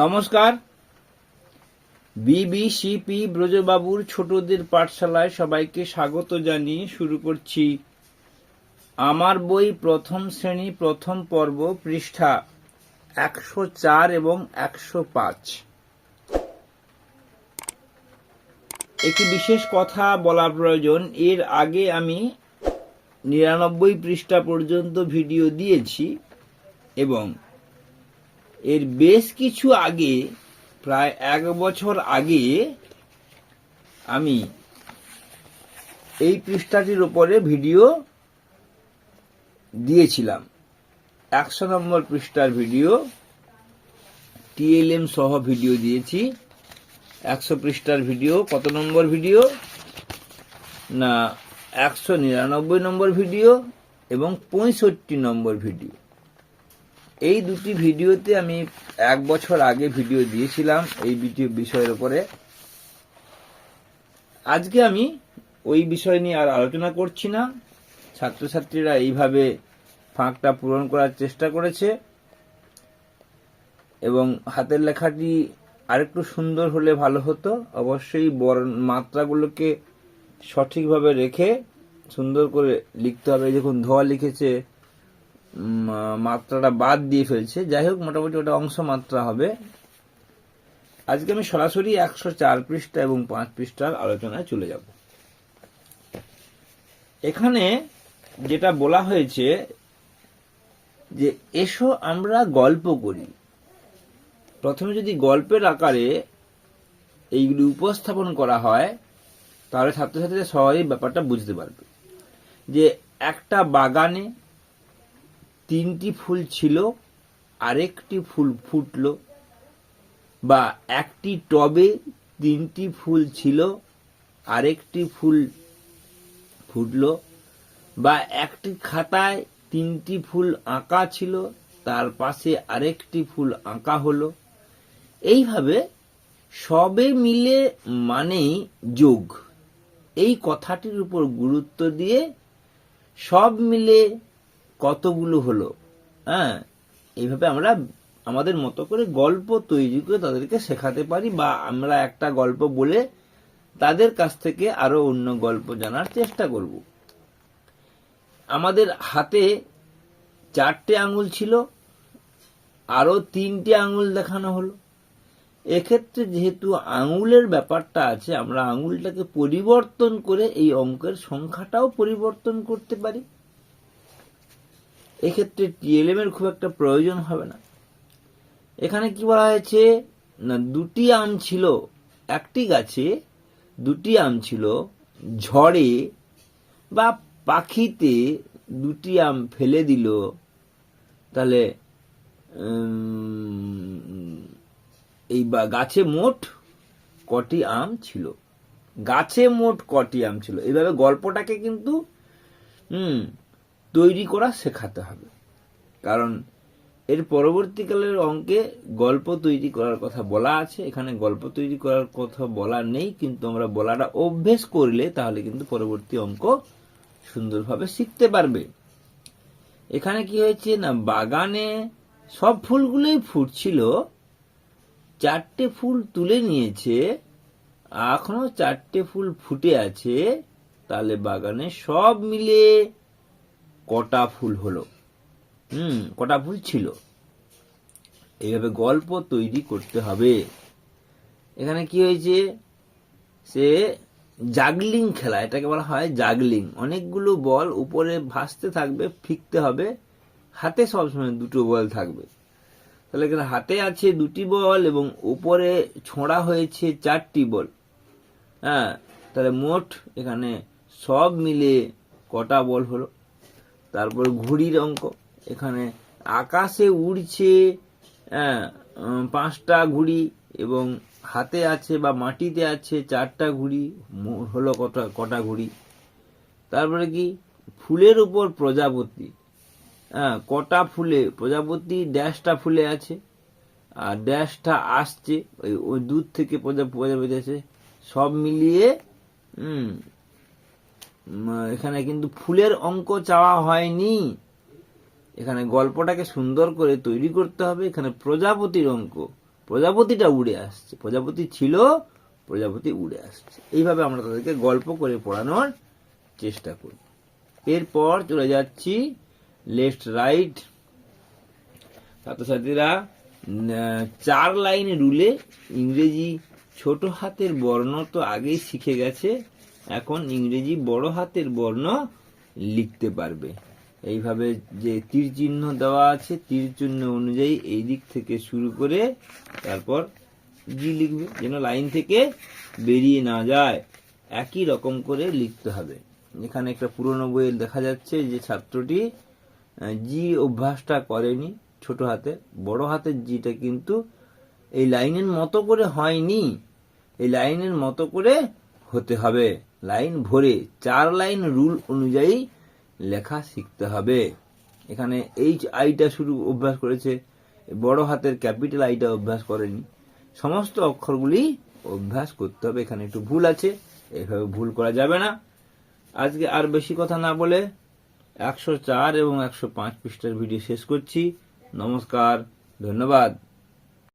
নমস্কার। বিবিসিপি ব্রজবাবুর ছোটদের পাঠশালায় সবাইকে স্বাগত জানিয়ে শুরু করছি আমার বই প্রথম শ্রেণি, প্রথম পর্ব, পৃষ্ঠা একশো চার এবং একশো পাঁচ। একটি বিশেষ কথা বলা প্রয়োজন, এর আগে আমি নিরানব্বই পৃষ্ঠা পর্যন্ত ভিডিও দিয়েছি এবং এর বেশ কিছু আগে, প্রায় এক বছর আগে, আমি এই পৃষ্ঠাটির উপরে ভিডিও দিয়েছিলাম। একশো নম্বর পৃষ্ঠার ভিডিও টিএলএম সহ ভিডিও দিয়েছি। একশো পৃষ্ঠার ভিডিও, কত নম্বর ভিডিও? না, একশো নিরানব্বই নম্বর ভিডিও এবং পঁয়ষট্টি নম্বর ভিডিও। এই দুটি ভিডিওতে আমি এক বছর আগে ভিডিও দিয়েছিলাম এই বিষয়ের উপরে। আজকে আমি ওই বিষয় নিয়ে আর আলোচনা করছি না। ছাত্রছাত্রীরা এইভাবে ফাঁকটা পূরণ করার চেষ্টা করেছে এবং হাতের লেখাটি আরেকটু সুন্দর হলে ভালো হতো। অবশ্যই মাত্রাগুলোকে সঠিকভাবে রেখে সুন্দর করে লিখতে হবে। দেখুন, ধোয়া লিখেছে মাত্রাটা বাদ দিয়ে ফেলছে। যাই হোক, মোটামুটি ওটা অংশ মাত্রা হবে। আজকে আমি সরাসরি একশো চার পৃষ্ঠা এবং পাঁচ পৃষ্ঠার আলোচনায় চলে যাব। এখানে যেটা বলা হয়েছে যে, এসো আমরা গল্প করি। প্রথমে যদি গল্পের আকারে এইগুলি উপস্থাপন করা হয়, তাহলে ছাত্রছাত্রীরা সহজেই ব্যাপারটা বুঝতে পারবে। যে একটা বাগানে তিনটি ফুল ছিল, আরেকটি ফুল ফুটলো বা একটি টবে তিনটি ফুল ছিল, আরেকটি ফুল ফুটলো বা একটি খাতায় তিনটি ফুল আঁকা ছিল, তার পাশে আরেকটি ফুল আঁকা হলো। এইভাবে সবে মিলে মানেই যোগ। এই কথাটির উপর গুরুত্ব দিয়ে সব মিলে কতগুলো হলো হ্যাঁ? এইভাবে আমরা আমাদের মতো করে গল্প তৈরি করে তাদেরকে শেখাতে পারি বা আমরা একটা গল্প বলে তাদের কাছ থেকে আরও অন্য গল্প জানার চেষ্টা করব। আমাদের হাতে চারটে আঙুল ছিল, আরও তিনটে আঙুল দেখানো হলো। এক্ষেত্রে যেহেতু আঙুলের ব্যাপারটা আছে, আমরা আঙুলটাকে পরিবর্তন করে এই অঙ্কের সংখ্যাটাও পরিবর্তন করতে পারি। এক্ষেত্রে টিএলএম এর খুব একটা প্রয়োজন হবে না। এখানে কি বলা হয়েছে? না, দুটি আম ছিল, একটি গাছে, দুটি আম ছিল, ঝড়ে বা পাখিতে দুটি আম ফেলে দিল। তাহলে এই বা, গাছে মোট কটি আম ছিল? গাছে মোট কটি আম ছিল? এইভাবে গল্পটাকে কিন্তু, হুম তৈরি করা শেখাতে হবে। কারণ এর পরবর্তীকালের অঙ্কে গল্প তৈরি করার কথা বলা আছে, এখানে গল্প তৈরি করার কথা বলা নেই, কিন্তু আমরা বলাটা অভ্যেস করলে তাহলে কিন্তু পরবর্তী অঙ্ক সুন্দরভাবে শিখতে পারবে। এখানে কি হয়েছে না, বাগানে সব ফুলগুলোই ফুটছিল, চারটে ফুল তুলে নিয়েছে এখনও চারটে ফুল ফুটে আছে, তাহলে বাগানে সব মিলে কটা ফুল হলো। হুম, কটা ফুল ছিল? এইভাবে গল্প তৈরি করতে হবে। এখানে কি হয়েছে? সে জাগলিং খেলা, এটাকে বলা হয় জাগলিং। অনেকগুলো বল উপরে ভাসতে থাকবে, ফিকতে হবে। হাতে সবসময় দুটো বল থাকবে। তাহলে এখানে হাতে আছে দুটি বল এবং উপরে ছোঁড়া হয়েছে চারটি বল। হ্যাঁ তাহলে মোট এখানে সব মিলে কটা বল হলো? তারপর ঘুড়ির অঙ্ক। এখানে আকাশে উড়ছে হ্যাঁ, পাঁচটা ঘুড়ি এবং হাতে আছে বা মাটিতে আছে চারটা ঘুড়ি হলো কটা কটা ঘুড়ি। তারপরে কি? ফুলের উপর প্রজাপতি। হ্যাঁ কটা ফুলে প্রজাপতি ড্যাশটা ফুলে আছে আর ড্যাশটা আসছে ওই ওই দূর থেকে প্রজা প্রজাপতি আছে সব মিলিয়ে এখানে কিন্তু ফুলের অঙ্ক চাওয়া হয়নি। এখানে গল্পটাকে সুন্দর করে তৈরি করতে হবে। এখানে প্রজাপতির অঙ্ক। প্রজাপতিটা উড়ে আসছে। প্রজাপতি ছিল, প্রজাপতি উড়ে আসছে। এইভাবে আমরা তাদেরকে গল্প করে পড়ানোর চেষ্টা করব এরপর চলে যাচ্ছি লেফট রাইট ছাত্রছাত্রীরা চার লাইন রুলে ইংরেজি ছোট হাতের বর্ণ তো আগেই শিখে গেছে। এখন ইংরেজি বড় হাতের বর্ণ লিখতে পারবে। এইভাবে যে তীর চিহ্ন দেওয়া আছে, তীর চিহ্ন অনুযায়ী এই দিক থেকে শুরু করে তারপর জি লিখবে, যেন লাইন থেকে বেরিয়ে না যায়। একই রকম করে লিখতে হবে। এখানে একটা পুরনো বইয়ে দেখা যাচ্ছে যে ছাত্রটি জি অভ্যাসটা করেনি ছোট হাতে। বড় হাতের জিটা কিন্তু এই লাইনের মতো করে হয়নি। এই লাইনের মতো করে হতে হবে। লাইন ভরে চার লাইন রুল অনুযায়ী লেখা শিখতে হবে। এখানে এইচ আইটা শুরু অভ্যাস করেছে, বড় হাতের ক্যাপিটাল আইটা অভ্যাস করেনি। সমস্ত অক্ষরগুলি অভ্যাস করতে হবে। এখানে একটু ভুল আছে, এভাবে ভুল করা যাবে না। আজকে আর বেশি কথা না বলে একশো চার এবং একশো পাঁচ পৃষ্ঠার ভিডিও শেষ করছি। নমস্কার, ধন্যবাদ।